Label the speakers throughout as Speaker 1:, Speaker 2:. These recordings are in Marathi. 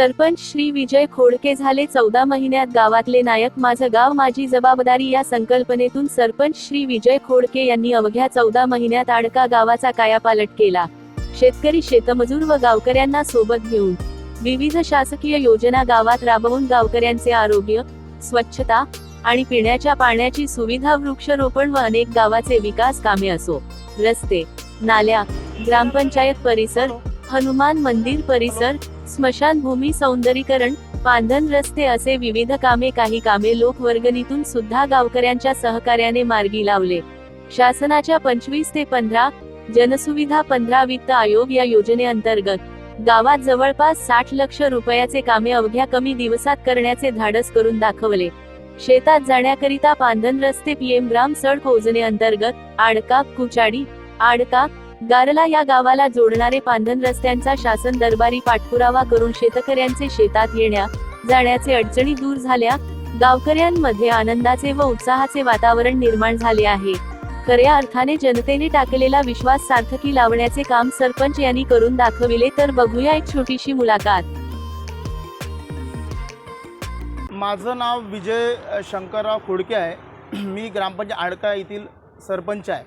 Speaker 1: सरपंच श्री विजय खोडके झाले चौदा महिन्यात गावातले नायक. माझं गाव माझी जबाबदारी या संकल्पनेतून सरपंच श्री विजय खोडके यांनी अवघ्या चौदा महिन्यात आडका गावाचा कायापालट केला. शेतकरी शेतमजूर व गावकऱ्यांना सोबत घेऊन विविध शासकीय योजना गावात राबवून गावकऱ्यांचे आरोग्य स्वच्छता आणि पिण्याच्या पाण्याची सुविधा वृक्षारोपण व अनेक गावाचे विकास कामे असो. रस्ते नाल्या ग्रामपंचायत परिसर हनुमान मंदिर परिसर स्मशानभूमी सौंदर्यीकरण पांधन रस्ते असे विविध कामे काही कामे लोकवर्गणीतून सुद्धा गावकऱ्यांच्या सहकार्याने मार्गी लावले. शासनाच्या पंचवीस ते पंधरा जनसुविधा पंधरा वित्त आयोग या योजनेअंतर्गत गावात जवळपास साठ लक्ष रुपयाचे कामे अवघ्या कमी दिवसात करण्याचे धाडस करून दाखवले. शेतात जाण्याकरिता पांधन रस्ते पीएम ग्राम सडक योजनेअंतर्गत आडका कुचाडी आडका गारला या गावाला जोडणारे पांधन रस्त्यांचा शासन दरबारी पाठपुरावा करून शेतकऱ्यांचे शेतात येण्या जाण्याचे अडचणी दूर झाल्या गावकऱ्यांमध्ये आनंदाचे व उत्साहाचे वातावरण निर्माण झाले आहे. खऱ्या अर्थाने जनतेने टाकलेला विश्वास सार्थकी लावण्याचे काम सरपंच यांनी करून दाखविले तर बघूया एक छोटीशी मुलाखत.
Speaker 2: माझं नाव विजय शंकरराव खोडके आहे. मी ग्रामपंचायत आडका येथील सरपंच आहे.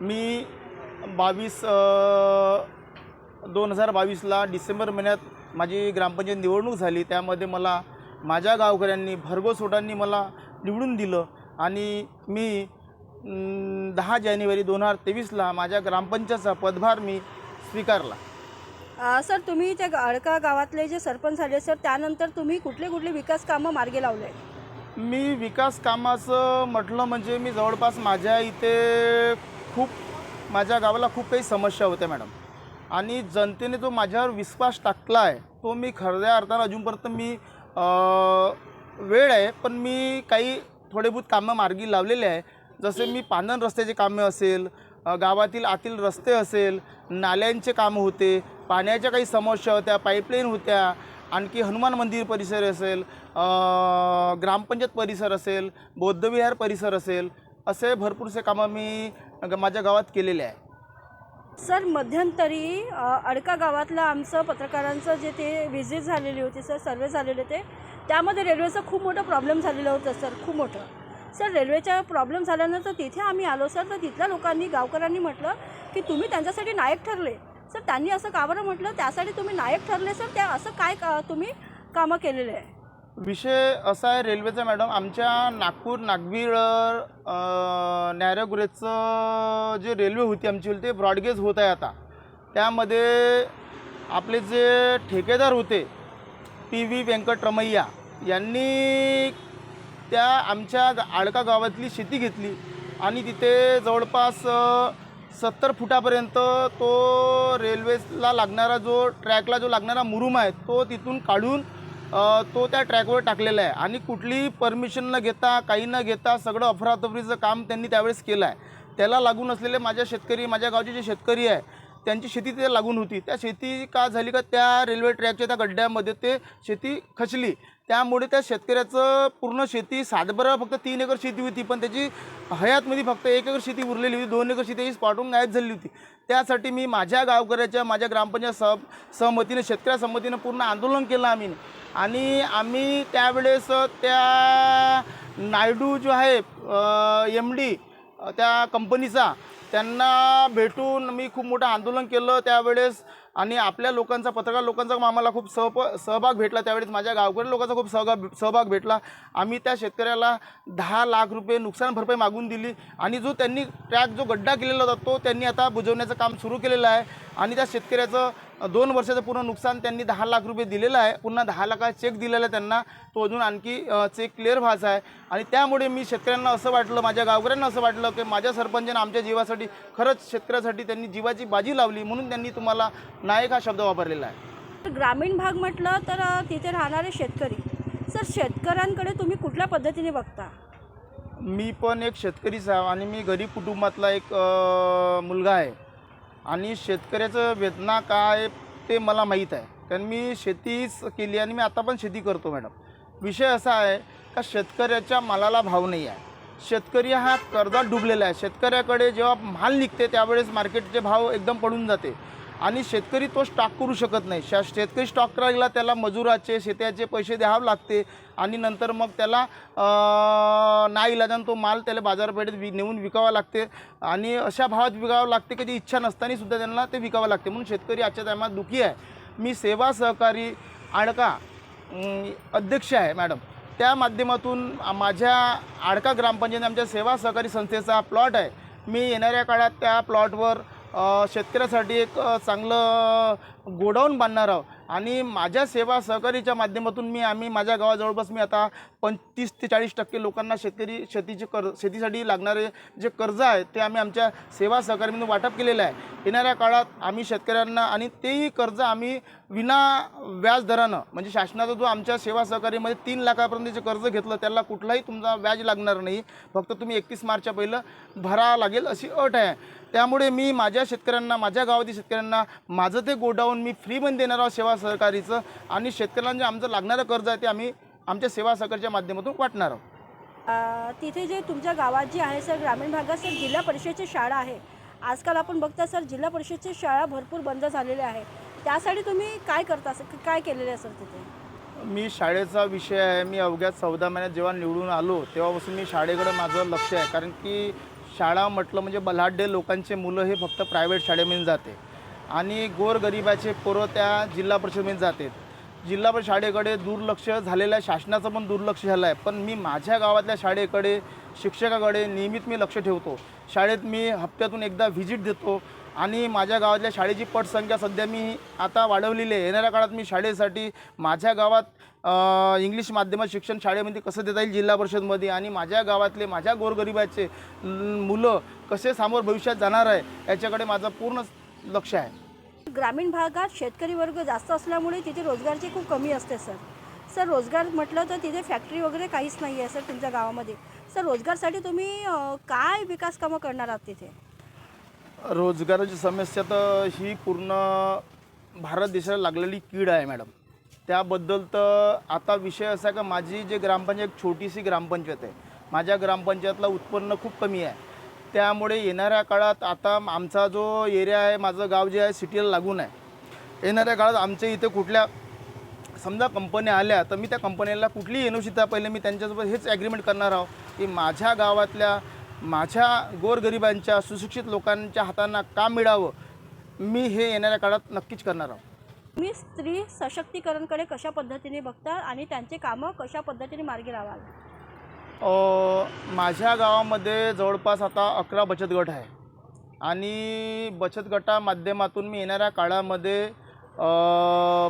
Speaker 2: मी बावीस दोन हजार बावीसला डिसेंबर महिन्यात माझी ग्रामपंचायत निवडणूक झाली. त्यामध्ये मला माझ्या गावकऱ्यांनी भरघोस वोटांनी मला निवडून दिलं आणि मी दहा जानेवारी दोन हजार तेवीसला माझ्या ग्रामपंचायतचा पदभार मी स्वीकारला.
Speaker 3: सर तुम्ही त्या अडका गावातले जे सरपंच झाले सर त्यानंतर तुम्ही कुठले कुठले विकास कामं मार्गी लावले?
Speaker 2: मी विकास कामाचं म्हटलं म्हणजे मी जवळपास माझ्या इथे खूप माझ्या गावाला खूप काही समस्या होत्या मॅडम. आणि जनतेने जो माझ्यावर विश्वास टाकला आहे तो मी खऱ्या अर्थानं अजूनपर्यंत मी वेळ आहे पण मी काही थोडे बहुत कामं मार्गी लावलेले आहे. जसे मी पानन रस्त्याचे कामे असेल गावातील आतील रस्ते असेल नाल्यांचे कामं होते पाण्याच्या काही समस्या होत्या पाईपलाईन होत्या आणखी हनुमान मंदिर परिसर असेल ग्रामपंचायत परिसर असेल बौद्धविहार परिसर असेल असे भरपूरसे कामं मी माझ्या गावात केलेले आहे.
Speaker 3: सर मध्यंतरी अडका गावातलं आमचं पत्रकारांचं जे ते व्हिजिट झालेली होती सर सर्वे झालेले ते त्यामध्ये रेल्वेचं खूप मोठं प्रॉब्लेम झालेला होता सर खूप मोठं. सर रेल्वेचा प्रॉब्लेम झाल्यानंतर तिथे आम्ही आलो सर तर तिथल्या लोकांनी गावकऱ्यांनी म्हटलं की तुम्ही त्यांच्यासाठी नायक ठरले. सर त्यांनी असं का बरं म्हटलं? त्यासाठी तुम्ही नायक ठरले सर त्या असं काय का तुम्ही कामं केलेले आहे?
Speaker 2: विषय असा आहे रेल्वेचा मॅडम. आमच्या नागपूर नागवीर नॅरोगुरेजचं जे रेल्वे होती आमची ते ब्रॉडगेज होत आहे आता. त्यामध्ये आपले जे ठेकेदार होते पी व्ही व्यंकटरमय्या यांनी त्या आमच्या आडका गावातली शेती घेतली आणि तिथे जवळपास सत्तर फुटापर्यंत तो रेल्वेला लागणारा जो ट्रॅकला जो लागणारा मुरुम आहे तो तिथून काढून तो त्या ट्रॅकवर टाकलेला आहे. आणि कुठलीही परमिशन न घेता काही न घेता सगळं अफरातफरीचं काम त्यांनी त्यावेळेस केलं आहे. त्याला लागून असलेले माझ्या शेतकरी माझ्या गावचे जे शेतकरी आहे त्यांची शेती तिथे लागून होती. त्या शेती का झाली का त्या रेल्वे ट्रॅकच्या त्या गड्ड्यामध्ये ते शेती खचली. त्यामुळे त्या शेतकऱ्याचं पूर्ण शेती सातभर फक्त तीन एकर शेती होती पण त्याची हयातमध्ये फक्त एक एकर शेती उरलेली होती दोन एकर शेती स्पॉटून गायब झाली होती. त्यासाठी मी माझ्या गावकऱ्याच्या माझ्या ग्रामपंचायत सह सहमतीने शेतकऱ्या संमतीनं पूर्ण आंदोलन केलं आम्ही. आणि आम्ही त्यावेळेस त्या नायडू जो आहे एम डी त्या कंपनीचा त्यांना भेटून मी खूप मोठं आंदोलन केलं. त्यावेळेस आणि आपल्या लोकांचा पत्रकार लोकांचा आम्हाला खूप सहप सहभाग भेटला. त्यावेळेस माझ्या गावकरी लोकांचा खूप सहभाग सहभाग भेटला. आम्ही त्या शेतकऱ्याला दहा लाख रुपये नुकसान भरपाई मागून दिली आणि जो त्यांनी ट्रॅक जो गड्डा केलेला होता तो त्यांनी आता बुजवण्याचं काम सुरू केलेलं आहे. आणि त्या शेतकऱ्याचं दोन वर्षाचं पूर्ण नुकसान त्यांनी दहा लाख रुपये दिलेलं आहे. पुन्हा दहा लाखाचा चेक दिलेला आहे त्यांना. तो अजून आणखी चेक क्लिअर व्हायचा आहे. आणि त्यामुळे मी शेतकऱ्यांना असं वाटलं माझ्या गावकऱ्यांना असं वाटलं की माझ्या सरपंचाने आमच्या जीवासाठी खरंच शेतकऱ्यासाठी त्यांनी जीवाची बाजी लावली म्हणून त्यांनी तुम्हाला नायक हा शब्द वापरलेला आहे.
Speaker 3: तर ग्रामीण भाग म्हटलं तर तिथे राहणारे शेतकरी. सर शेतकऱ्यांकडे तुम्ही कुठल्या पद्धतीने बघता?
Speaker 2: मी पण एक शेतकरीच आहे आणि मी गरीब कुटुंबातला एक मुलगा आहे. आणि शेतकऱ्याचं वेदना काय ते मला माहीत आहे. कारण मी शेतीच केली आणि मी आता पण शेती करतो मॅडम. विषय असा आहे का शेतकऱ्याच्या मालाला भाव नाही आहे. शेतकरी हा कर्जात डुबलेला आहे. शेतकऱ्याकडे जेव्हा माल निघते त्यावेळेस मार्केटचे भाव एकदम पडून जाते. आणि शेतकरी तो स्टॉक करू शकत नाही. शा शेतकरी स्टॉक करायला त्याला मजुराचे शेत्याचे पैसे द्यावे लागते. आणि नंतर मग त्याला नाही इलाजानं तो माल त्याला बाजारपेठेत वि नेऊन विकावा लागते. आणि अशा भावात विकावं लागते की जी इच्छा नसताना सुद्धा त्यांना ते विकावं लागते. म्हणून शेतकरी आजच्या टायमात दुःखी आहे. मी सेवा सहकारी आडका अध्यक्ष आहे मॅडम. त्या माध्यमातून माझ्या आडका ग्रामपंचायत आमच्या सेवा सहकारी संस्थेचा प्लॉट आहे. मी येणाऱ्या काळात त्या प्लॉटवर शेतकऱ्यासाठी एक चांगलं गोडाऊन बांधणार आहोत. आणि माझ्या सेवा सहकारीच्या माध्यमातून मी आम्ही माझ्या गावात जवळपास मी आता पंचवीस ते चाळीस टक्के लोकांना शेतकरी शेतीचे कर शेतीसाठी लागणारे जे कर्ज आहे ते आम्ही आमच्या सेवा सहकारीमधून वाटप केलेलं आहे. येणाऱ्या काळात आम्ही शेतकऱ्यांना आणि तेही कर्ज आम्ही विना व्याज दरानं म्हणजे शासनाचा जो आमच्या सेवा सहकारीमध्ये तीन लाखापर्यंत जे कर्ज घेतलं त्याला कुठलाही तुमचा व्याज लागणार नाही. फक्त तुम्ही एकतीस मार्चच्या पहिलं भरा लागेल अशी अट आहे. त्यामुळे मी माझ्या शेतकऱ्यांना माझ्या गावातील शेतकऱ्यांना माझं ते गोडाऊन मी फ्रीमध्ये देणार आहोत सेवा सहकारीचं. आणि शेतकऱ्यांना जे आमचं लागणारं कर्ज आहे ते आम्ही आमच्या सेवा सहकारीच्या माध्यमातून वाटणार आहोत.
Speaker 3: तिथे जे तुमच्या गावात जी आहे सर ग्रामीण भागात सर जिल्हा परिषदेची शाळा आहे. आजकाल आपण बघता सर जिल्हा परिषदची शाळा भरपूर बंद झालेल्या आहे. त्यासाठी तुम्ही काय करता सर? काय केलेलं आहे सर तिथे?
Speaker 2: मी शाळेचा विषय आहे. मी अवघ्या चौदा महिन्यात जेव्हा निवडून आलो तेव्हापासून मी शाळेकडे माझं लक्ष आहे. कारण की शाळा म्हटलं म्हणजे बलाढ्य लोकांचे मुलं हे फक्त प्रायव्हेट शाळेमध्ये जाते. आणि गोरगरिबाचे पोरं त्या जिल्हा परिषदेमध्ये जातात. जिल्हा परिषद शाळेकडे दुर्लक्ष झालेलं आहे. शासनाचं पण दुर्लक्ष झालं आहे. पण मी माझ्या गावातल्या शाळेकडे शिक्षकाकडे नियमित मी लक्ष ठेवतो. शाळेत मी हप्त्यातून एकदा व्हिजिट देतो. आणि माझ्या गावातल्या शाळेची पटसंख्या सध्या मी आता वाढवलेली आहे. येणाऱ्या काळात मी शाळेसाठी माझ्या गावात इंग्लिश माध्यमात शिक्षण शाळेमध्ये कसं देता येईल जिल्हा परिषदमध्ये? आणि माझ्या गावातले माझ्या गोरगरिबाचे मुलं कसे समोर भविष्यात जाणार आहे? याच्याकडे माझा पूर्ण लक्ष आहे.
Speaker 3: ग्रामीण भागात शेतकरी वर्ग जास्त असल्यामुळे तिथे रोजगारची खूप कमी असते सर. सर रोजगार म्हटलं तर तिथे फॅक्टरी वगैरे काहीच नाही आहे सर तुमच्या गावामध्ये. सर रोजगारसाठी तुम्ही अ, काय विकास कामं करणार आहात तिथे?
Speaker 2: रोजगाराची समस्या तर ही पूर्ण भारत देशाला लागलेली कीड आहे मॅडम. त्याबद्दल तर आता विषय असा आहे का माझी जे ग्रामपंचायत एक छोटीशी ग्रामपंचायत आहे. माझ्या ग्रामपंचायतला उत्पन्न खूप कमी आहे. त्यामुळे येणाऱ्या काळात आता आमचा जो एरिया आहे माझं गाव जे आहे सिटीला लागून आहे. येणाऱ्या काळात आमच्या इथे कुठल्या समजा कंपन्या आल्या तर मी त्या कंपनीला कुठलीही एन पहिले मी त्यांच्यासोबत हेच ॲग्रीमेंट करणार आहोत की माझ्या गावातल्या माझ्या गोरगरिबांच्या सुशिक्षित लोकांच्या हातांना काम मिळावं? मी हे येणाऱ्या काळात नक्कीच करणार आहोत.
Speaker 3: तुम्ही स्त्री सशक्तीकरणकडे कशा पद्धतीने बघता आणि त्यांचे कामं कशा पद्धतीने मार्गी लावाल?
Speaker 2: माझ्या गावामध्ये जवळपास आता अकरा बचत गट आहे. आणि बचत गटा माध्यमातून मी येणाऱ्या काळामध्ये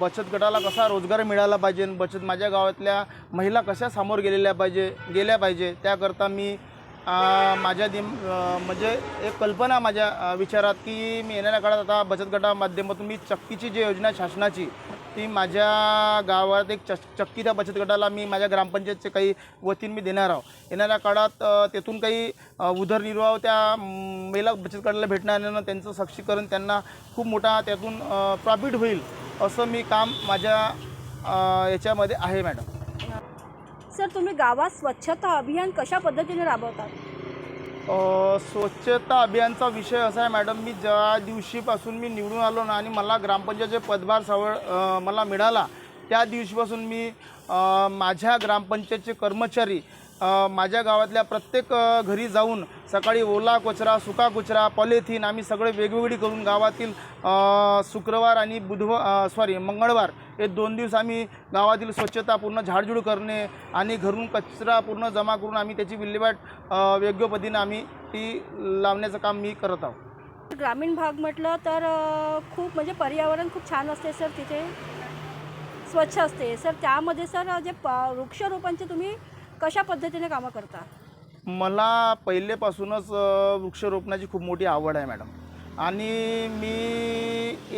Speaker 2: बचत गटाला कसा रोजगार मिळाला पाहिजे बचत माझ्या गावातल्या महिला कशा समोर गेलेल्या पाहिजे गेल्या पाहिजे त्याकरता मी माझ्या दिम म्हणजे एक कल्पना माझ्या विचारात की मी येणाऱ्या काळात आता बचत गटा माध्यमातून मी चक्कीची जी योजना शासनाची ती माझ्या गावात एक चक चक्की त्या बचत गटाला मी माझ्या ग्रामपंचायतचे काही वतीन मी देणार आहोत येणाऱ्या काळात तेथून काही उदरनिर्वाह त्या महिला बचत गटाला भेटणाऱ्यानं त्यांचं सक्षीकरण त्यांना खूप मोठा त्यातून प्रॉफिट होईल असं मी काम माझ्या याच्यामध्ये आहे मॅडम
Speaker 3: सर तुम्ही गावात स्वच्छता अभियान कशा पद्धतीने राबवतात
Speaker 2: स्वच्छता अभियानचा विषय असा आहे मॅडम. मी ज्या दिवशीपासून मी निवडून आलो ना आणि मला ग्रामपंचायतचे पदभार सवळ मला मिळाला त्या दिवशीपासून मी माझ्या ग्रामपंचायतचे कर्मचारी माझ्या गावातल्या प्रत्येक घरी जाऊन सकाळी ओला कचरा सुका कचरा पॉलिथिन आम्ही सगळे वेगवेगळी करून गावातील शुक्रवार आणि बुधवार सॉरी मंगळवार हे दोन दिवस आम्ही गावातील स्वच्छता पूर्ण झाडझूड करणे आणि घरून कचरा पूर्ण जमा करून आम्ही त्याची विल्हेवाट अ, आम्ही ती लावण्याचं काम मी करत आहोत.
Speaker 3: ग्रामीण भाग म्हटलं तर खूप म्हणजे पर्यावरण खूप छान असते सर तिथे. स्वच्छ असते. सर त्यामध्ये सर जे प वृक्षारोपणचे तुम्ही कशा पद्धतीने कामं करता?
Speaker 2: मला पहिलेपासूनच वृक्षरोपणाची खूप मोठी आवड आहे मॅडम. आणि मी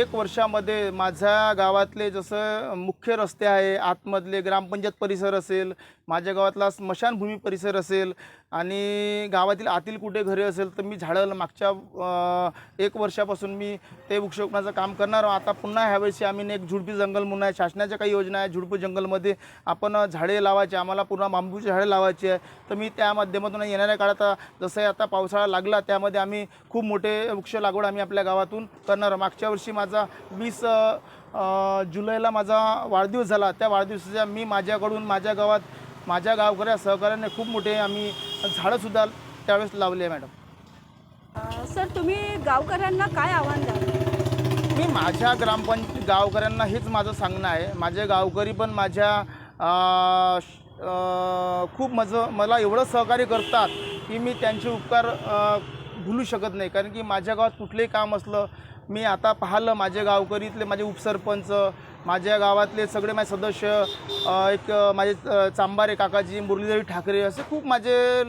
Speaker 2: एक वर्षामध्ये माझ्या गावातले जसं मुख्य रस्ते आहे आतमधले ग्रामपंचायत परिसर असेल माझ्या गावातला स्मशानभूमी परिसर असेल आणि गावातील आतील कुठे घरे असेल तर मी झाडं मागच्या एक वर्षापासून मी ते वृक्षरोपणाचं काम करणार आहोत आता पुन्हा ह्यावेळेस आम्ही एक झुडपी जंगल म्हणून आहे. शासनाच्या काही योजना आहे. झुडपी जंगलमध्ये आपण झाडे लावायचे आम्हाला पुन्हा बांबूची झाडे लावायची आहे. तर मी त्या माध्यमातून येणाऱ्या काळात जसं आता पावसाळा लागला त्यामध्ये आम्ही खूप मोठे वृक्ष लागवड आम्ही आपल्या गावातून करणार आहोत मागच्या वर्षी माझा वीस जुलैला माझा वाढदिवस झाला. त्या वाढदिवसाच्या मी माझ्याकडून माझ्या गावात माझ्या गावकऱ्या सहकार्याने खूप मोठे आम्ही झाडंसुद्धा त्यावेळेस लावले आहे मॅडम.
Speaker 3: सर तुम्ही गावकऱ्यांना काय आव्हान द्याल?
Speaker 2: मी माझ्या ग्रामपंच गावकऱ्यांना हेच माझं सांगणं आहे. माझे गावकरी पण माझ्या अ, श- अ, खूप माझं मला एवढं सहकार्य करतात की मी त्यांचे उपकार अ, भुलू शकत नाही. कारण की माझ्या गावात कुठलंही काम असलं मी आता पाहिलं माझे गावकरीतले माझे उपसरपंच माझ्या गावातले सगळे माझे सदस्य एक माझे चांबारे काकाजी मुरलीधरी ठाकरे असे खूप माझे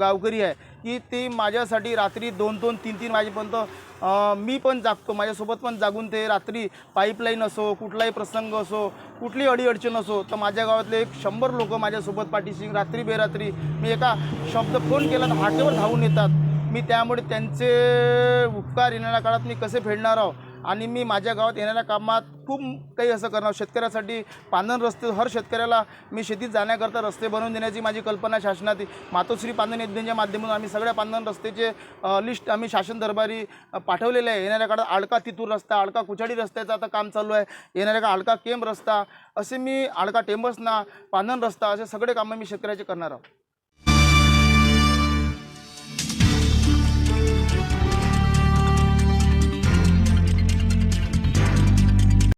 Speaker 2: गावकरी आहे की ते माझ्यासाठी रात्री दोन दोन तीन तीन वाजेपर्यंत मी पण जागतो. माझ्यासोबत पण जागून ते रात्री पाईपलाईन असो कुठलाही प्रसंग असो कुठली अडीअडचण असो तर माझ्या गावातले एक शंभर लोक माझ्यासोबत पाठीशी रात्री बेरात्री मी एका शब्द फोन केला तर हाटेवर धावून येतात. मी त्यामुळे त्यांचे उपकार येणाऱ्या काळात मी कसे फेडणार आहो? आणि मी माझ्या गावात येणाऱ्या कामात खूप काही असं करणार. शेतकऱ्यासाठी पानन रस्ते हर शेतकऱ्याला मी शेतीत जाण्याकरता रस्ते बनवून देण्याची माझी कल्पना शासनात मातोश्री पानन योजनेच्या माध्यमातून आम्ही सगळ्या पानन रस्त्याचे लिस्ट आम्ही शासन दरबारी पाठवलेले आहे. येणाऱ्या काळात आडका तितूर रस्ता आडका कुचाडी रस्त्याचं आता काम चालू आहे. येणाऱ्या का आडका केम रस्ता असे मी आडका टेंबसना पानन रस्ता असे सगळे कामं मी शेतकऱ्याचे करणार आहोत.